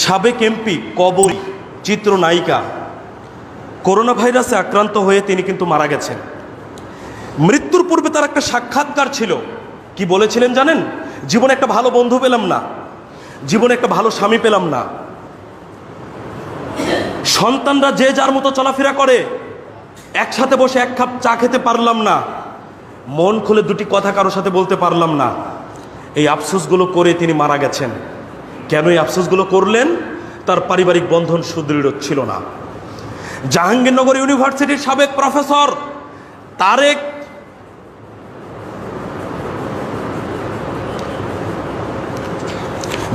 সাবেক এমপি কবরী চিত্রনায়িকা। করোনা ভাইরাসে আক্রান্ত হয়ে তিনি কিন্তু মারা গেছেন। মৃত্যুর পূর্বে তার একটা সাক্ষাৎকার ছিল। কি বলেছিলেন জানেন? জীবনে একটা ভালো বন্ধু পেলাম না। জীবনে একটা ভালো স্বামী পেলাম না। সন্তানরা যে যার মতো চলাফেরা করে, একসাথে বসে এক কাপ চা খেতে পারলাম না। মন খুলে দুটি কথা কারোর সাথে বলতে পারলাম না। এই আফসোসগুলো করে তিনি মারা গেছেন। কেন এই আফসোসগুলো করলেন? তার পারিবারিক বন্ধন সুদৃঢ় ছিল না। জাহাঙ্গীরনগর ইউনিভার্সিটির সাবেক প্রফেসর তারেক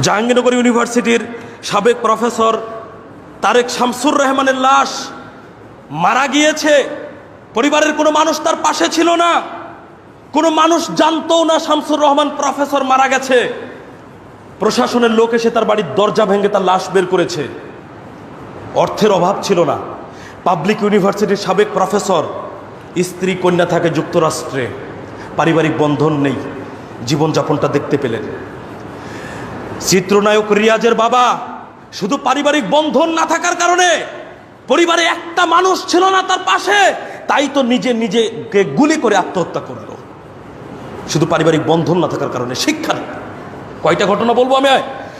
জাহাঙ্গীরনগর ইউনিভার্সিটির সাবেক প্রফেসর তারেক শামসুর রহমানের লাশ মারা গিয়েছে। পরিবারের কোনো মানুষ তার পাশে ছিল না। কোনো মানুষ জানতো না শামসুর রহমান প্রফেসর মারা গেছে। প্রশাসনের লোক এসে তার বাড়ির দরজা ভেঙে তার লাশ বের করেছে। অর্থের অভাব ছিল না। পাবলিক ইউনিভার্সিটির সাবেক প্রফেসর, স্ত্রী, কন্যা থাকে যুক্তরাষ্ট্রে। পারিবারিক বন্ধন নেই। জীবনযাপনটা দেখতে পেলেন। চিত্রনায়ক রিয়াজের বাবা শুধু পারিবারিক বন্ধন না থাকার কারণে পরিবারে একটা মানুষ ছিল না তার পাশে, তাই তো নিজে নিজেকে গুলি করে আত্মহত্যা করল। শুধু পারিবারিক বন্ধন না থাকার কারণে শিক্ষা নেই। কয়টা ঘটনা বলব আমি?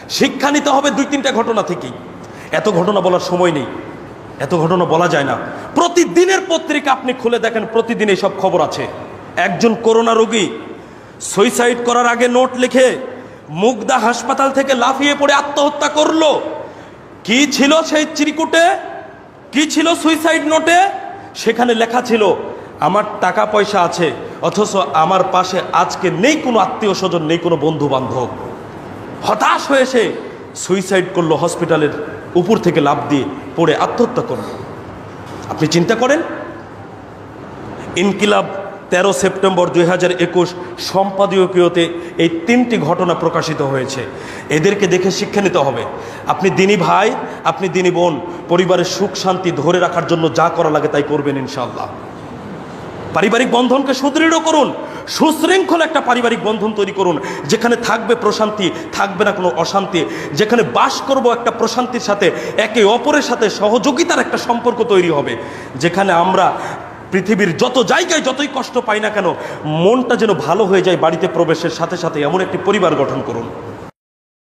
শিক্ষা নিতে হবে দুই তিনটা ঘটনা থেকেই। এত ঘটনা বলার সময় নেই। এত ঘটনা বলা যায় না। প্রতিদিনের পত্রিকা আপনি খুলে দেখেন, প্রতিদিন সব খবর আছে। একজন করোনা রোগী সুইসাইড করার আগে নোট লিখে মুগদা হাসপাতাল থেকে লাফিয়ে পড়ে আত্মহত্যা করল। কি ছিল সেই চিরকুটে? কি ছিল সুইসাইড নোটে? সেখানে লেখা ছিল, আমার টাকা পয়সা আছে, অথচ আমার পাশে আজকে নেই কোনো আত্মীয় স্বজন, নেই কোনো বন্ধু বান্ধব হতাশ হয়ে সে সুইসাইড করল হসপিটালের উপর থেকে লাভ দিয়ে পড়ে আত্মহত্যা করল। আপনি চিন্তা করেন, ইনকিলাব তেরো সেপ্টেম্বর দুই হাজার একুশ সম্পাদকীয়তে এই তিনটি ঘটনা প্রকাশিত হয়েছে। এদেরকে দেখে শিক্ষা নিতে হবে, আপনি দিনী ভাই, আপনি দিনী বোন, পরিবারের সুখ শান্তি ধরে রাখার জন্য যা করা লাগে তাই করবেন ইনশাল্লাহ পারিবারিক বন্ধনকে সুদৃঢ় করুন, সুশৃঙ্খল একটা পারিবারিক বন্ধন তৈরি করুন, যেখানে থাকবে প্রশান্তি, থাকবে না কোনো অশান্তি, যেখানে বাস করব একটা প্রশান্তির সাথে, একে অপরের সাথে সহযোগিতার একটা সম্পর্ক তৈরি হবে, যেখানে আমরা পৃথিবীর যত জায়গায় যতই কষ্ট পাই না কেন, মনটা যেন ভালো হয়ে যায় বাড়িতে প্রবেশের সাথে সাথে, এমন একটি পরিবার গঠন করুন।